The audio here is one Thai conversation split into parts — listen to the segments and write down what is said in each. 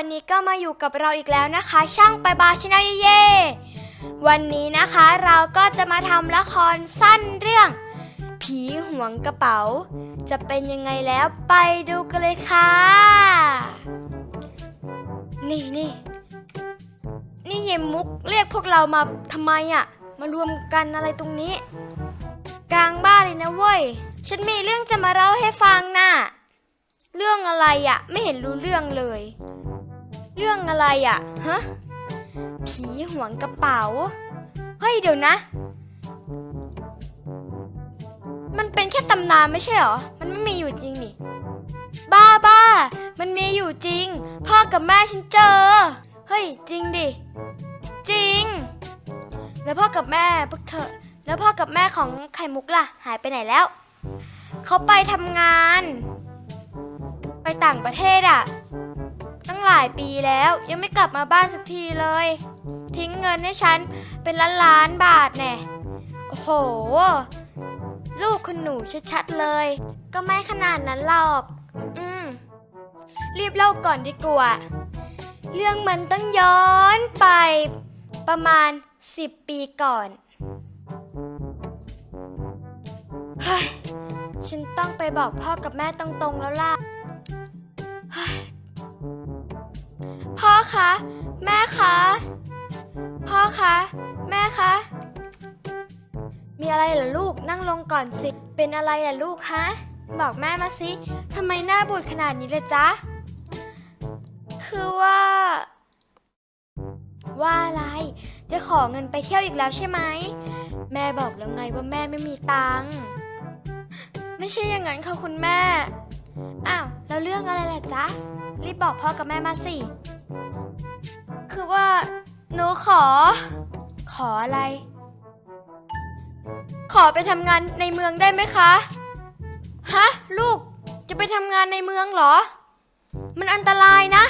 วันนี้ก็มาอยู่กับเราอีกแล้วนะคะ ช่างไปบาชแนลเย่ๆวันนี้นะคะเราก็จะมาทำละครสั้นเรื่อง ผีห่วงกระเป๋า จะเป็นยังไงแล้วไปดูกันเลยค่ะ นี่นี่นี่เยมุกเรียกพวกเรามาทำไมอะมารวมกันอะไรตรงนี้ กลางบ้านเลยนะเว้ย ฉันมีเรื่องจะมาเล่าให้ฟังน่ะเรื่องอะไรอะ ไม่เห็นรู้เรื่องเลย เรื่องอะไรอะฮะผีห่วงกระเป๋า เฮ้ยเดี๋ยวนะ มันเป็นแค่ตำนานไม่ใช่หรอ มันไม่มีอยู่จริงนี่ บ้าบ้า มันมีอยู่จริง พ่อกับแม่ฉันเจอ เฮ้ยจริงดิ จริง แล้วพ่อกับแม่พวกเธอ แล้วพ่อกับแม่ของไข่มุกล่ะ หายไปไหนแล้ว เขาไปทำงาน ไปต่างประเทศอะตั้ง หลายปีแล้ว ยังไม่กลับมาบ้านสักทีเลย ทิ้งเงินให้ฉันเป็นล้านล้านบาทแน่โอ้โห ลูกคุณหนูชัดๆเลย ก็ไม่ขนาดนั้นหรอก อืม รีบเล่าก่อนดีกว่าเรื่องมันต้องย้อนไปประมาณ 10 ปีก่อนเฮ้ยฉันต้องไปบอกพ่อกับแม่ตรงๆแล้วล่ะ พ่อคะ แม่คะ พ่อคะ แม่คะ มีอะไรเหรอลูกนั่งลงก่อนสิ เป็นอะไรล่ะลูกฮะ บอกแม่มาสิทำไมหน้าบูดขนาดนี้เลยจ๊ะ คือว่า ว่าอะไร จะขอเงินไปเที่ยวอีกแล้วใช่ไหม แม่บอกแล้วไงว่าแม่ไม่มีตังค์ ไม่ใช่อย่างนั้นค่ะคุณแม่ อ้าว แล้วเรื่องอะไรล่ะจ๊ะ รีบบอกพ่อกับแม่มาสิ คือว่า หนูขอ ขออะไร ขอไปทำงานในเมืองได้ไหมคะ ฮะ ลูก จะไปทำงานในเมืองเหรอ มันอันตรายนะ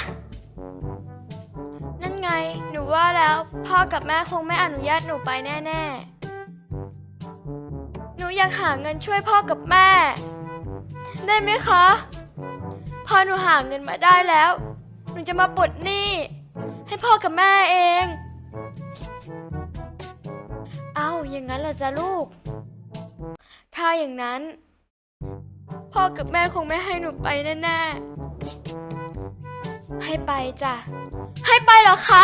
นั่นไง หนูว่าแล้ว พ่อกับแม่คงไม่อนุญาตหนูไปแน่ ๆ หนูอยากหาเงินช่วยพ่อกับแม่ ได้ไหมคะ พอหนูหาเงินมาได้แล้ว หนูจะมาปลดหนี้ ให้พ่อกับแม่เอง เอาอย่างนั้นเหรอจ๊ะลูก ถ้าอย่างนั้น พ่อกับแม่คงไม่ให้หนูไปแน่ๆ ให้ไปจ้ะ ให้ไปเหรอคะ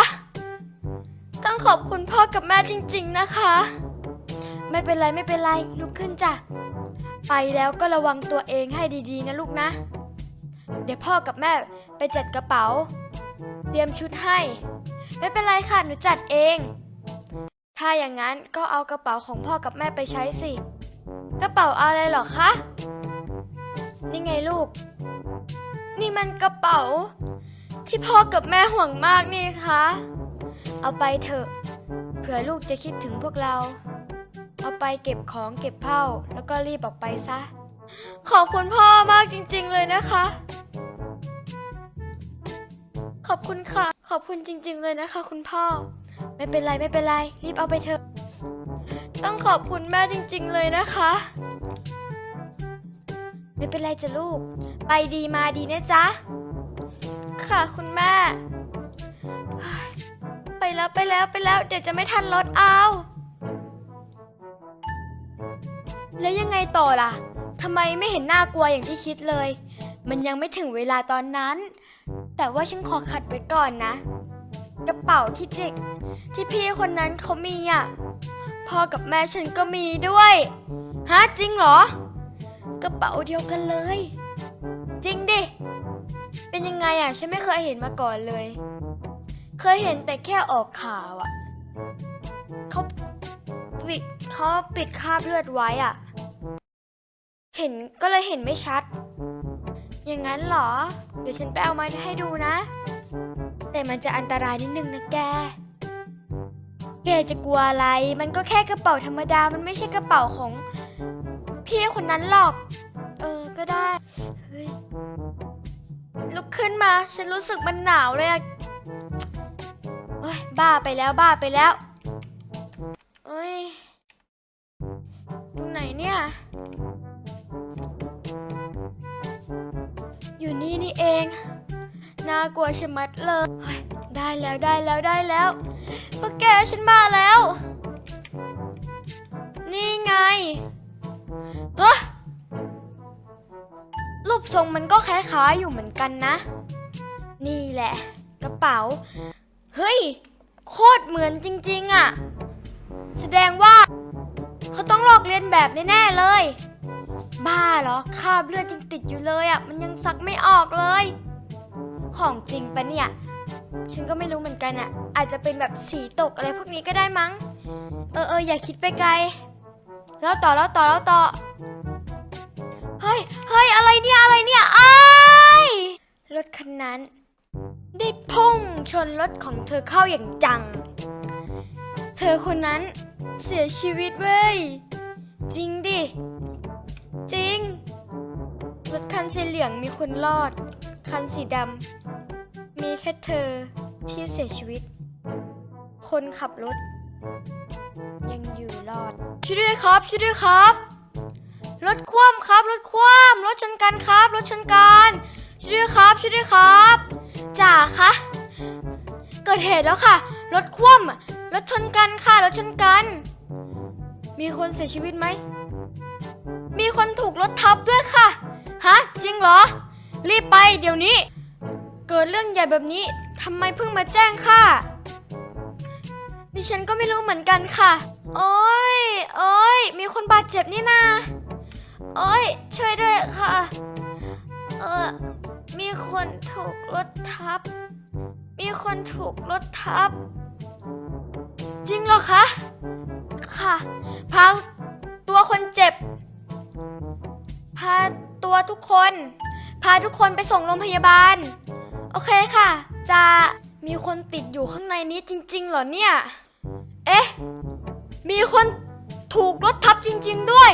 ต้องขอบคุณพ่อกับแม่จริง ๆ นะคะ ไม่เป็นไรไม่เป็นไรลุกขึ้นจ้ะ ไปแล้วก็ระวังตัวเองให้ดีๆนะลูกนะ เดี๋ยวพ่อกับแม่ไปจัดกระเป๋า เตรียมชุดให้ ไม่เป็นไรค่ะหนูจัดเอง ถ้าอย่างนั้นก็เอากระเป๋าของพ่อกับแม่ไปใช้สิ กระเป๋าอะไรหรอคะ นี่ไงลูก นี่มันกระเป๋า ที่พ่อกับแม่ห่วงมากนี่คะ เอาไปเถอะ เผื่อลูกจะคิดถึงพวกเรา เอาไปเก็บของเก็บเผ้า แล้วก็รีบออกไปซะ ขอบคุณพ่อมากจริง ๆ เลยนะคะ ขอบคุณค่ะ ขอบคุณจริง ๆ เลยนะคะ คุณพ่อ ไม่เป็นไรไม่เป็นไรรีบเอาไปเถอะ ต้องขอบคุณแม่จริง ๆ เลยนะคะ ไม่เป็นไรจ้ะลูก ไปดีมาดีนะจ๊ะ ค่ะคุณแม่ ไปแล้วไปแล้วไปแล้ว เดี๋ยวจะไม่ทันรถเอา แล้วยังไงต่อล่ะทำไมไม่เห็นน่ากลัวอย่างที่คิดเลย มันยังไม่ถึงเวลาตอนนั้น แต่ว่าฉันขอขัดไว้ก่อนนะ กระเป๋าที่เด็ก ที่พี่คนนั้นเขามีอะ พ่อกับแม่ฉันก็มีด้วยฮะจริงเหรอ กระเป๋าเดียวกันเลย จริงดิ เป็นยังไงอะ ฉันไม่เคยเห็นมาก่อนเลย เคยเห็นแต่แค่ออกข่าวอะเขาปิดเขาปิดคราบเลือดไว้อะ เห็นก็เลยเห็นไม่ชัด อย่างนั้นเหรอ เดี๋ยวฉันไปเอามาให้ดูนะ แต่มันจะอันตรายนิดนึงนะแก แกจะกลัวอะไร มันก็แค่กระเป๋าธรรมดา มันไม่ใช่กระเป๋าของ พี่คนนั้นหรอก เออ ก็ได้เฮ้ยลุกขึ้นมา ฉันรู้สึกมันหนาวเลยอะโอ้ย บ้าไปแล้ว บ้าไปแล้วเอ้ย ตรงไหนเนี่ยากลัวชะมัดเลย ได้แล้วได้แล้วได้แล้วพวกแกฉันมาแล้ว นี่ไงเฮ้ยรูปทรงมันก็คล้ายๆอยู่เหมือนกันนะ นี่แหละ กระเป๋า เฮ้ย โคตรเหมือนจริงๆอะแสดงว่า เขาต้องลอกเลียนแบบแน่ๆเลย บ้าเหรอคราบเลือดยังติดอยู่เลยอะมันยังซักไม่ออกเลย ของจริงปะเนี่ย ฉันก็ไม่รู้เหมือนกันอะอาจจะเป็นแบบสีตกอะไรพวกนี้ก็ได้มั้ง เออเอออย่าคิดไปไกล แล้วต่อแล้วต่อแล้วต่อ เฮ้ยเฮ้ยอะไรเนี่ยอะไรเนี่ยไอ้ายรถคันนั้น ได้พุ่งชนรถของเธอเข้าอย่างจัง เธอคนนั้นเสียชีวิตเว้ย จริงดิ จริง รถคันสีเหลืองมีคนรอด คันสีดำ มีแค่เธอที่เสียชีวิต คนขับรถ ยังอยู่รอด ช่วยด้วยครับ ช่วยด้วยครับ รถคว่ำครับ รถคว่ำรถชนกันครับ รถชนกัน ช่วยด้วยครับ ช่วยด้วยครับจ่าคะเกิดเหตุแล้วค่ะ รถคว่ำรถชนกันค่ะ รถชนกัน มีคนเสียชีวิตไหม มีคนถูกรถทับด้วยค่ะ ฮะ จริงเหรอ รีบไปเดี๋ยวนี้ เกิดเรื่องใหญ่แบบนี้ทำไมเพิ่งมาแจ้งค่ะ ดิฉันก็ไม่รู้เหมือนกันค่ะ โอ้ยโอ้ยมีคนบาดเจ็บนี่นาโอ้ยช่วยด้วยค่ะ เออมีคนถูกรถทับ มีคนถูกรถทับ จริงเหรอคะ ค่ะ พาตัวคนเจ็บ พาตัวทุกคน พาทุกคนไปส่งโรงพยาบาล โอเคค่ะ จะมีคนติดอยู่ข้างในนี้จริง ๆ เหรอเนี่ย เอ๊ะ มีคนถูกรถทับจริง ๆ ด้วย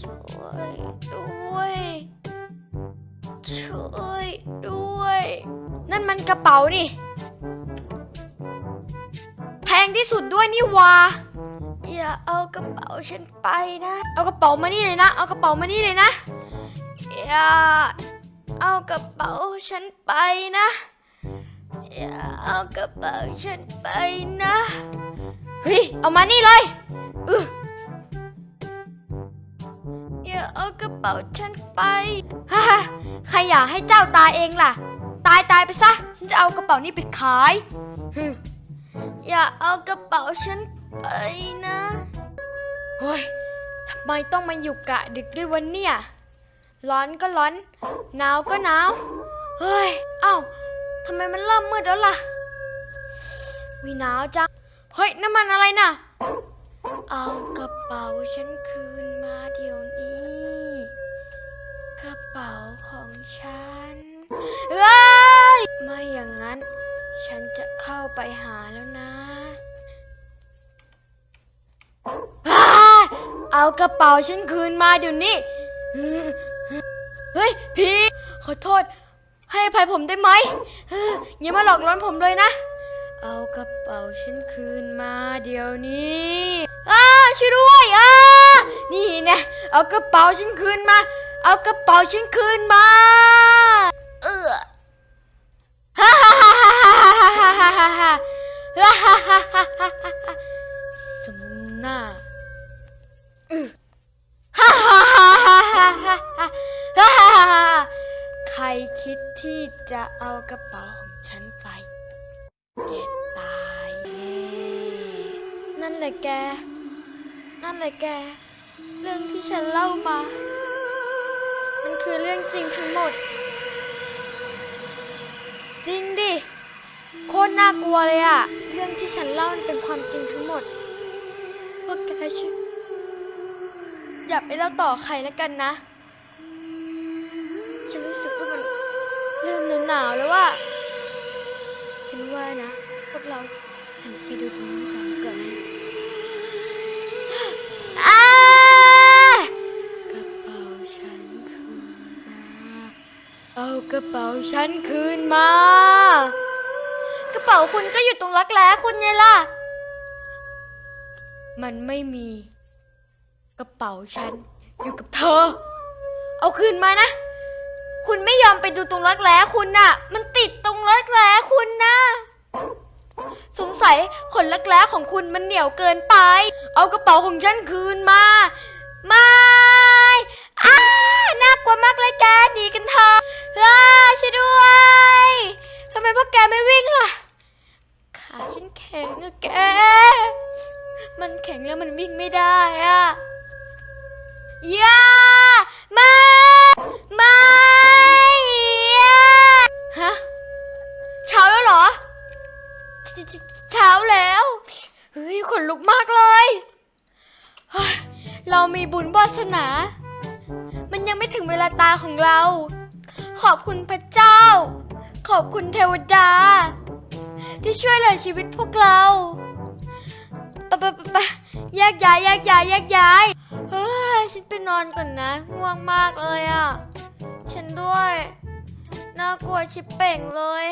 ช่วยด้วย ช่วยด้วย นั่นมันกระเป๋านี่ แพงที่สุดด้วยนี่วาอย่าเอากระเป๋าฉันไปนะ เอากระเป๋ามานี่เลยนะ เอากระเป๋ามานี่เลยนะ อย่าเอากระเป๋าฉันไปนะ อย่าเอากระเป๋าฉันไปนะ เฮ้ย เอามานี่เลยอืออย่าเอากระเป๋าฉันไปฮ่าฮ่าใครอยากให้เจ้าตายเองล่ะ ตายตายไปซะ ฉันจะเอากระเป๋านี้ไปขายฮึอย่าเอากระเป๋าฉันไปนะ เฮ้ย ทำไมต้องมาอยู่กะดึกด้วยวันเนี่ย ร้อนก็ร้อน หนาวก็หนาว เฮ้ย เอ้าทำไมมันเริ่มมืดแล้วล่ะวิหนาวจัง เฮ้ยน้ำมันอะไรน่ะ เอากระเป๋าฉันคืนมาเดี๋ยวนี้ กระเป๋าของฉันเอ้ยไม่อย่างนั้น ฉันจะเข้าไปหาแล้วนะ เอากระเป๋าฉันคืนมาเดี๋ยวนี้ ฮ้ยพี่ขอโทษ ให้อภัยผมได้ไหมเฮ้ยอย่ามาหลอกล้อนผมเลยนะ เอากระเป๋าฉันคืนมาเดี๋ยวนี้อ้าช่วยด้วยอ้านี่นะเอากระเป๋าฉันคืนมา เอากระเป๋าฉันคืนมาเออฮ่าฮ่าฮ่าฮ่าฮ่าฮ่าฮ่าฮ่าฮ่าฮ่าฮ่าฮ่าฮ่าฮ่าฮ่าสมหน้าฮ่าฮ่าฮ่าฮ่าฮ่า เอากระเป๋าของฉันไปแกตายแน่นั่นแหละแก นั่นแหละแก เรื่องที่ฉันเล่ามา มันคือเรื่องจริงทั้งหมด จริงดิ โคตรน่ากลัวเลยอะเรื่องที่ฉันเล่ามันเป็นความจริงทั้งหมดพวกแกช่วยอย่าไปเล่าต่อใครแล้วกันนะ ฉันรู้สึกว่ามัน เริ่มหนาวๆแล้วว่าเห็นว่านะ พวกเราหันไปดูตรงนี้กันดีกว่าไหมอ้ากระเป๋าฉันคืนมา เอากระเป๋าฉันคืนมา กระเป๋าคุณก็อยู่ตรงรักแร้คุณไงล่ะ มันไม่มี กระเป๋าฉันอยู่กับเธอ เอาคืนมานะ คุณไม่ยอมไปดูตรงรักแร้คุณน่ะ มันติดตรงรักแร้คุณนะสงสัยขนรักแร้ของคุณมันเหนียวเกินไป เอากระเป๋าของฉันคืนมา ไม่อ้าน่ากลัวมากเลยแกหนีกันเถอะล่าช่วยด้วยทำไมพวกแกไม่วิ่งล่ะ ขาฉันแข็งอะแก มันแข็งแล้วมันวิ่งไม่ได้อะย่า นลุกมากเลยเฮ้ยเรามีบุญวาสนา มันยังไม่ถึงเวลาตายของเรา ขอบคุณพระเจ้า ขอบคุณเทวดา ที่ช่วยเหลือชีวิตพวกเราปะปะปะปะแยกย้ายแยกย้ายแยกย้ายเฮ้ยฉันไปนอนก่อนนะง่วงมากเลยอะ ฉันด้วย น่ากลัวชิบเป่งเลย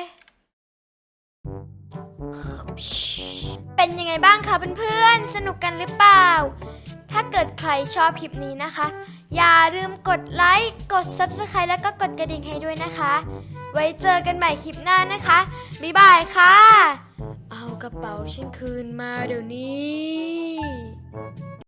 เป็นยังไงบ้างคะเพื่อนๆ สนุกกันหรือเปล่า ถ้าเกิดใครชอบคลิปนี้นะคะ อย่าลืมกดไลค์ กด Subscribe แล้วก็กดกระดิ่งให้ด้วยนะคะ ไว้เจอกันใหม่คลิปหน้านะคะ บ๊ายบายค่ะ เอากระเป๋าฉันคืนมาเดี๋ยวนี้